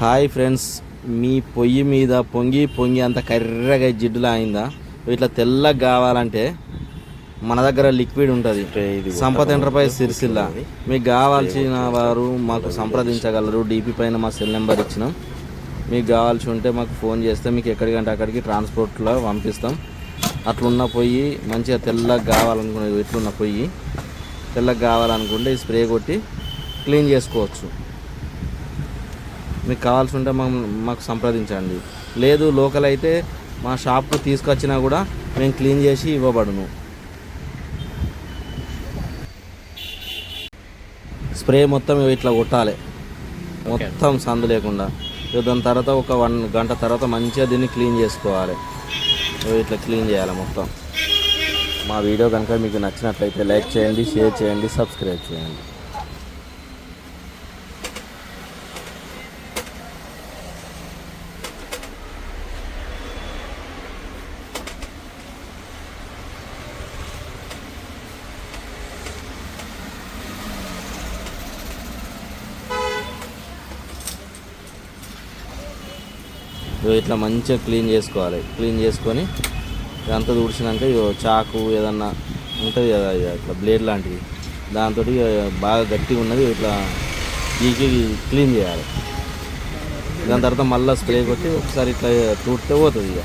Hi friends మీ పొయ్యి మీద పొంగి పొంగి అంత కర్రగా జిడ్డులా అయిందా? ఇట్లా తెల్లగా కావాలంటే మన దగ్గర లిక్విడ్ ఉంటుంది. సంపత్ ఎంటర్ప్రైజ్ సిరిసిల్ల. మీకు కావాల్సిన వారు మాకు సంప్రదించగలరు. డీపీ పైన మా సెల్ నెంబర్ ఇచ్చినాం. మీకు కావాల్సి ఉంటే మాకు ఫోన్ చేస్తే మీకు ఎక్కడికంటే అక్కడికి ట్రాన్స్పోర్ట్లో పంపిస్తాం. అట్లున్న పొయ్యి మంచిగా తెల్లగా కావాలనుకునే ఇట్లున్న పొయ్యి తెల్లగా కావాలనుకుంటే ఈ స్ప్రే కొట్టి క్లీన్ చేసుకోవచ్చు. మీకు కావాల్సి ఉంటే మాకు మాకు సంప్రదించండి. లేదు లోకల్ అయితే మా షాప్కు తీసుకొచ్చినా కూడా మేము క్లీన్ చేసి ఇవ్వబడును. స్ప్రే మొత్తం ఇట్లా కొట్టాలి. మొత్తం సందు లేకుండా. ఇక దాని తర్వాత ఒక వన్ గంట తర్వాత మంచిగా దీన్ని క్లీన్ చేసుకోవాలి. ఇట్లా క్లీన్ చేయాలి మొత్తం. మా వీడియో కనుక మీకు నచ్చినట్లయితే లైక్ చేయండి షేర్ చేయండి సబ్స్క్రైబ్ చేయండి. ఇట్లా మంచిగా క్లీన్ చేసుకోవాలి. క్లీన్ చేసుకొని ఇదంతా తుడిచినాక ఇగో చాకు ఏదన్నా ఉంటుంది కదా ఇక ఇట్లా బ్లేడ్ లాంటిది. దాంతో బాగా గట్టిగా ఉన్నది ఇట్లా గీకి క్లీన్ చేయాలి. దాని తర్వాత మళ్ళీ స్ప్రే కొట్టి ఒకసారి ఇట్లా తూడితే పోతుంది ఇక